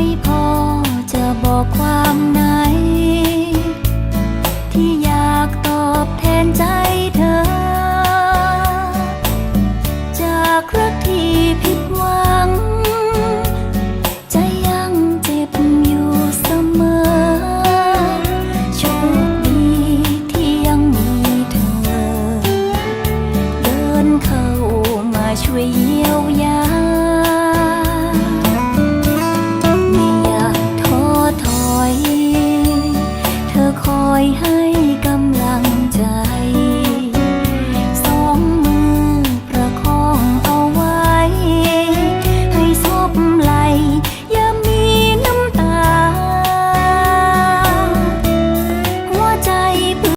ไม่พอจะบอกความไหนที่อยากตอบแทนใจเธอ จากรักที่ผิดหวัง ใจยังเจ็บอยู่เสมอ โชคดีที่ยังมีเธอ เดินเข้ามาช่วยเยียวยา 为爱